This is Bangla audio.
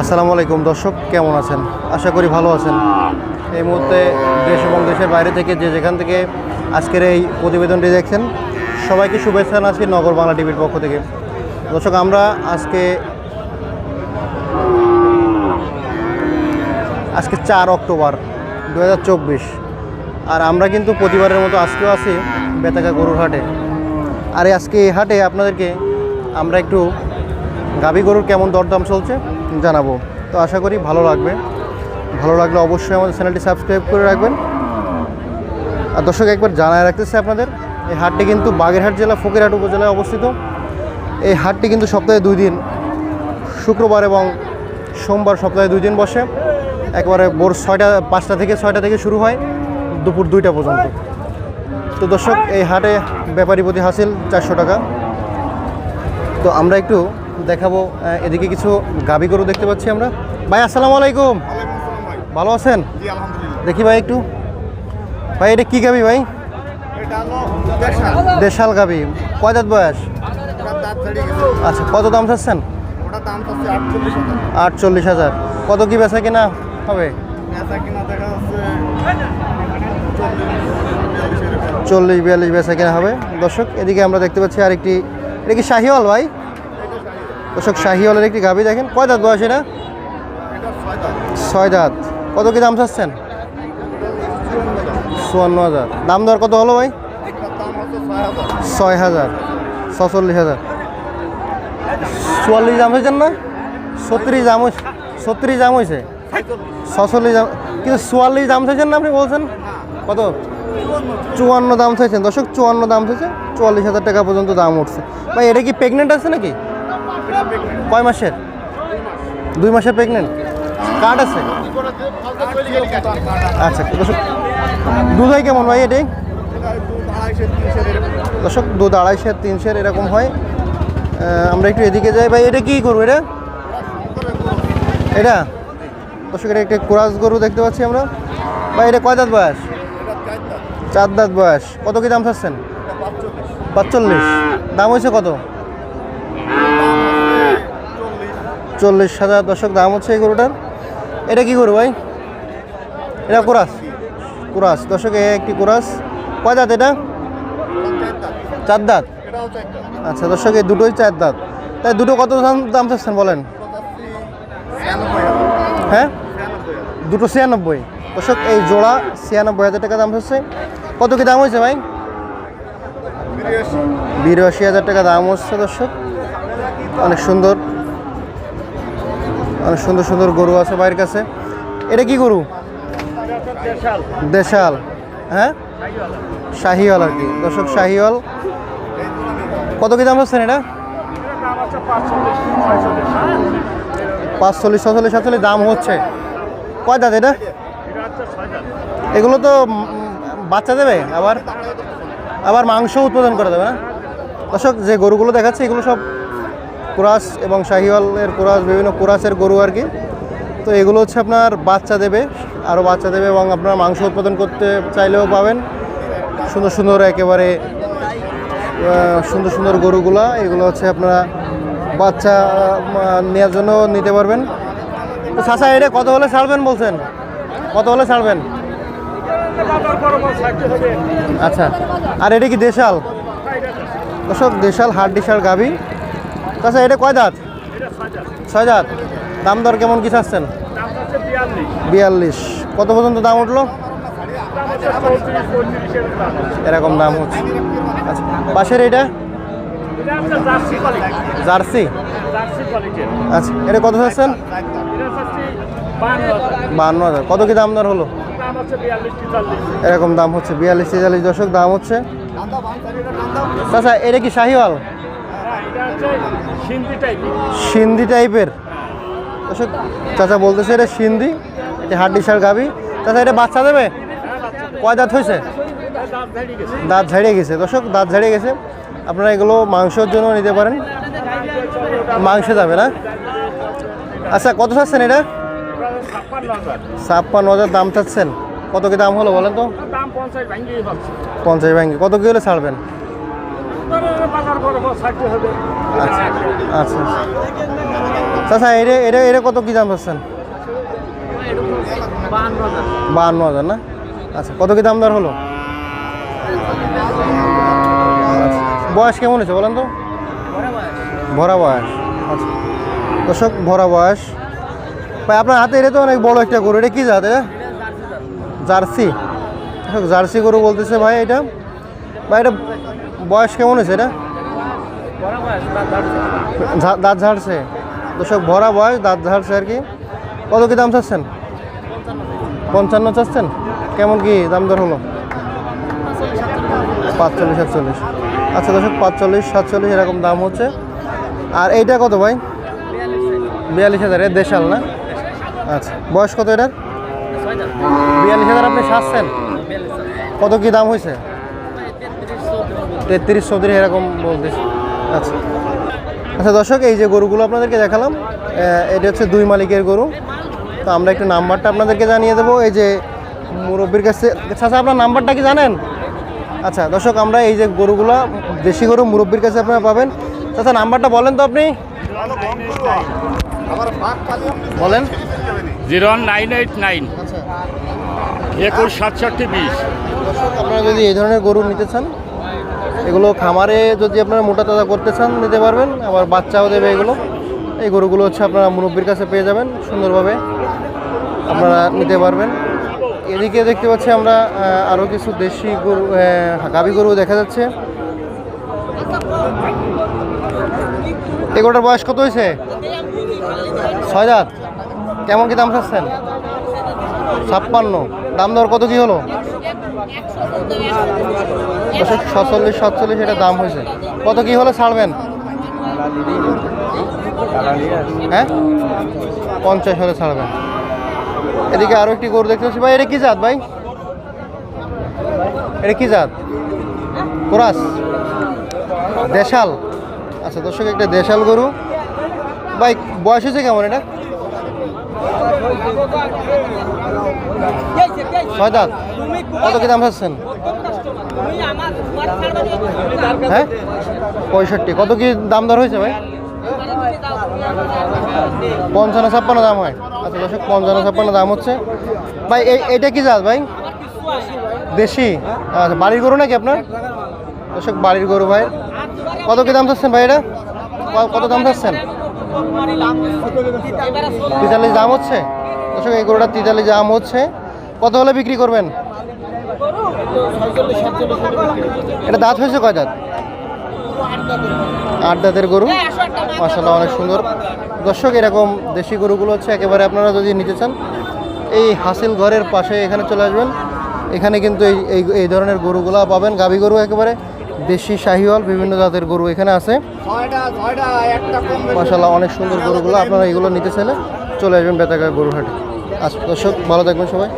আসসালামু আলাইকুম, দর্শক, কেমন আছেন? আশা করি ভালো আছেন। এই মুহূর্তে দেশ এবং দেশের বাইরে থেকে যে যেখান থেকে আজকের এই প্রতিবেদনটি দেখছেন, সবাইকে শুভেচ্ছা জানাচ্ছি নগর বাংলা টিভির পক্ষ থেকে। দর্শক, আমরা আজকে আজকে চার অক্টোবর দু হাজার চব্বিশ, আর আমরা কিন্তু প্রতিবারের মতো আজকেও আছি বেতাকা গরুর হাটে। আর আজকে এই হাটে আপনাদেরকে আমরা একটু গাভী গরুর কেমন দরদাম চলছে জানাব। তো আশা করি ভালো লাগবে। ভালো লাগলে অবশ্যই আমাদের চ্যানেলটি সাবস্ক্রাইব করে রাখবেন। আর দর্শক, একবার জানায় রাখতেছে আপনাদের, এই হাটটি কিন্তু বাগেরহাট জেলা, ফকিরহাট উপজেলায় অবস্থিত। এই হাটটি কিন্তু সপ্তাহে দুই দিন, শুক্রবার এবং সোমবার সপ্তাহে দুই দিন বসে। একবারে ভোর ছয়টা, পাঁচটা থেকে ছয়টা থেকে শুরু হয়, দুপুর দুইটা পর্যন্ত। তো দর্শক, এই হাটে ব্যাপারী প্রতি হাসিল চারশো টাকা। তো আমরা একটু দেখাবো এদিকে কিছু গাবি গরু দেখতে পাচ্ছি আমরা। ভাই, আসসালামু আলাইকুম। ভালো আছেন? দেখি ভাই একটু। ভাই, এটা কি গাবি ভাই? দেশাল গাবি। কয় বয়স? আচ্ছা কত দাম চাচ্ছেন? আটচল্লিশ হাজার। কত কি বেচা কিনা হবে? চল্লিশ, বিয়াল্লিশ বেচা কিনা হবে। দর্শক, এদিকে আমরা দেখতে পাচ্ছি আরেকটি এটা কি শাহিওয়াল ভাই? দর্শক, শাহিওয়ালের একটি গাবি দেখেন। কয় দাঁত বয়স এটা? ছয় দাঁত। কত কি দাম চাচ্ছেন? চুয়ান্ন হাজার। দাম দর কত হলো ভাই? ছয় হাজার। ছচল্লিশ হাজার। চুয়াল্লিশ দাম হয়েছেন না? ছত্রিশ দাম হয়েছে। ছত্রিশ দাম হয়েছে? ছচল্লিশ দাম কিন্তু চুয়াল্লিশ দাম চাইছেন না আপনি বলছেন? কত? চুয়ান্ন দাম চাইছেন। দর্শক, চুয়ান্ন দাম চাইছে। চুয়াল্লিশ হাজার টাকা পর্যন্ত দাম উঠছে। ভাই, এটা কি প্রেগনেন্ট আছে নাকি? কয় মাসের? দুই মাসের প্রেগনেন্ট কার্ড আছে? আচ্ছা দর্শক, দুধ হয় কেমন ভাই এটাই দর্শক, দুধ আড়াইশের তিনশের এরকম হয়। আমরা একটু এদিকে যাই ভাই, এটা কি করব এটা? এটা? দর্শক, এটা একটা কোরাস গরু দেখতে পাচ্ছি আমরা। ভাই, এটা কয় দাঁত বয়স? চার দাঁত বয়স। কত কি দাম চাচ্ছেন? পাঁচচল্লিশ। দাম হয়েছে কত? চল্লিশ হাজার। দশক দাম হচ্ছে এই গরুটার। এটা কি গরু ভাই? এটা কুরাস। কুরাস। দশকে একটি কুরাস। কয় দাঁত এটা? চার দাঁত। আচ্ছা দর্শক এই দুটোই চার দাঁত। তাই দুটো কত দাম দাম চাচ্ছেন বলেন? হ্যাঁ? দুটো ছিয়ানব্বই। দর্শক, এই জোড়া ছিয়ানব্বই হাজার টাকা দাম হচ্ছে। কত কি দাম হয়েছে ভাই? বিরাশি হাজার টাকা দাম হচ্ছে, দর্শক। অনেক সুন্দর। অনেক সুন্দর সুন্দর গরু আছে বাইরের কাছে। এটা কি গরু? দেশাল। হ্যাঁ? শাহিওয়াল আর কি। দর্শক, শাহিওয়াল। কত কি দাম হচ্ছেন এটা? পাঁচচল্লিশ, ছচল্লিশ, সাতচল্লিশ দাম হচ্ছে। কয় দাঁত এটা? এগুলো তো বাচ্চা দেবে, আবার আবার মাংস উৎপাদন করা যাবে না? দর্শক, যে গরুগুলো দেখাচ্ছে, এগুলো সব কুরাস এবং শাহিওয়ালের কুরাস, বিভিন্ন কুরাসের গরু আর কি। তো এগুলো হচ্ছে আপনার বাচ্চা দেবে আরও বাচ্চা দেবে এবং আপনার মাংস উৎপাদন করতে চাইলেও পাবেন। সুন্দর সুন্দর একেবারে সুন্দর সুন্দর গরুগুলা, এগুলো হচ্ছে আপনারা বাচ্চা নেওয়ার জন্য নিতে পারবেন। তো চাচা, এটা কত হলে ছাড়বেন বলছেন? কত হলে ছাড়বেন? আচ্ছা আর এটা কি দেশাল? ওসব দেশাল হাট দেশাল গাভি। আচ্ছা এটা কয় দাঁত? ছয় দাঁত। দাম দর কেমন কি চাচ্ছেন? বিয়াল্লিশ। কত পর্যন্ত দাম উঠল? এরকম দাম হচ্ছে। আচ্ছা পাশের এটা? জার্সি আচ্ছা এটা কত চাচ্ছেন? বান্ন হাজার। কত কি দাম দর হলো? এরকম দাম হচ্ছে। বিয়াল্লিশ তেতাল্লিশ দশক দাম হচ্ছে। আচ্ছা এটা কি শাহিওয়াল? সিন্ধি টাইপের দর্শক চাচা বলতেছে এটা সিন্ধি এটা হাড্ডি সার গাবি। চাচা এটা বাচ্চা দেবে? কয় দাঁত হয়েছে? দাঁত ঝাড়িয়ে গেছে। দর্শক দাঁত ঝাড়িয়ে গেছে। আপনারা এগুলো মাংসের জন্য নিতে পারেন। মাংস যাবে না? আচ্ছা কত চাচ্ছেন এটা? ছাপ্পান্ন হাজার। দাম চাচ্ছেন। কত কি দাম হলো বলেন তো? পঞ্চাশ ভাঙ্গি। কত কি হলে ছাড়বেন? আচ্ছা। আচ্ছা চাচা এটা এটা এটা কত কি দাম পাচ্ছেন বাহান্ন হাজার না? আচ্ছা কত কি দাম দর হলো? আচ্ছা, বয়স কেমন হয়েছে বলেন তো? ভরা বয়স। আচ্ছা দর্শক ভরা বয়স। ভাই আপনার হাতে এটা তো অনেক বড় একটা গরু এটা কি জাত এটা? জার্সি। জার্সি গরু বলতেছে ভাই এটা। ভাই এটা বয়স কেমন হয়েছে এটা? দাঁত ঝাড়ছে। দর্শক ভরা বয়স দাঁত ঝাড়ছে আর কি। কত কি দাম চাচ্ছেন? পঞ্চান্ন চাচ্ছেন? কেমন কি দাম দর হলো? পাঁচচল্লিশ সাতচল্লিশ। আচ্ছা দর্শক পাঁচচল্লিশ সাতচল্লিশ এরকম দাম হচ্ছে। আর এইটা কত ভাই? বিয়াল্লিশ হাজার এর দেশাল না? আচ্ছা বয়স কত এটার? বিয়াল্লিশ হাজার আপনি সাজছেন? কত কি দাম হয়েছে? তেত্রিশ চৌত্রিশ এরকম বলতেছে। আচ্ছা। আচ্ছা দর্শক এই যে গরুগুলো আপনাদেরকে দেখালাম এটা হচ্ছে দুই মালিকের গরু। তো আমরা একটু নাম্বারটা আপনাদেরকে জানিয়ে দেবো। এই যে মুরব্বীর কাছে আচ্ছা আপনার নাম্বারটা কি জানেন? আচ্ছা দর্শক আমরা এই যে গরুগুলো দেশি গরু মুরব্বীর কাছে আপনারা পাবেন। আচ্ছা নাম্বারটা বলেন তো আপনি। বলেন। Zero nine eight nine. আচ্ছা। একুশ সাতষট্টি বিশ। দর্শক আপনারা যদি এই ধরনের গরু নিতে চান এগুলো খামারে যদি আপনারা মোটা তাজা করতে চান, নিতে পারবেন। আবার বাচ্চাও দেবে এগুলো। এই গরুগুলো হচ্ছে আপনারা মুরব্বীর কাছে পেয়ে যাবেন, সুন্দরভাবে আপনারা নিতে পারবেন। এদিকে দেখতে পাচ্ছি আমরা আরও কিছু দেশি গরু গাভী গরু দেখা যাচ্ছে। এগুলোটার বয়স কত হয়েছে? ছয় দাঁত। কেমন কি দাম চাচ্ছেন? ছাপ্পান্ন। দাম দর কত কি হলো? ছচল্লিশ সাতচল্লিশ এটা দাম হয়েছে। কত কি হলে ছাড়বেন? হ্যাঁ? পঞ্চাশ হলে ছাড়বেন। এদিকে আরও একটি গরু দেখতে পাচ্ছি। ভাই এটা কি জাত ভাই? এটা কি জাত? কোরাস। দেশাল। আচ্ছা দর্শক একটা দেশাল গরু। ভাই বয়স হয়েছে কেমন এটা? ছয় দাঁত। কত কি দাম চাচ্ছেন? হ্যাঁ? পঁয়ষট্টি। কত কি দাম দর হয়েছে ভাই? পঞ্চান্ন ছাপ্পান্ন দাম হয়। আচ্ছা দর্শক, পঞ্চান্ন ছাপ্পান্ন দাম হচ্ছে। ভাই এইটা কি জাত ভাই? দেশি। আচ্ছা বাড়ির গরু নাকি আপনার? দর্শক, বাড়ির গরু ভাই। কত কি দাম চাচ্ছেন ভাই এটা? কত দাম চাচ্ছেন? তিতাল্লিশ দাম হচ্ছে। দর্শক, এই গরুটা তিতাল্লিশ দাম হচ্ছে। কত হলে বিক্রি করবেন? এটা দাঁত হয়েছে কয় দাঁত? আট দাঁতের গরু। মাসাল্লাহ অনেক সুন্দর। দর্শক, এরকম দেশি গরুগুলো হচ্ছে একেবারে আপনারা যদি নিতে চান, এই হাসিল ঘরের পাশে এখানে চলে আসবেন। এখানে কিন্তু এই এই ধরনের গরুগুলো পাবেন। গাভী গরু একেবারে, দেশি শাহিওয়াল, বিভিন্ন জাতের গরু এখানে আছে। মাসাল্লাহ অনেক সুন্দর গরুগুলো আপনারা এগুলো নিতে চাইলে চলে আসবেন বেতাগা গরুহাটে আচ্ছা দর্শক, ভালো থাকবেন সবাই।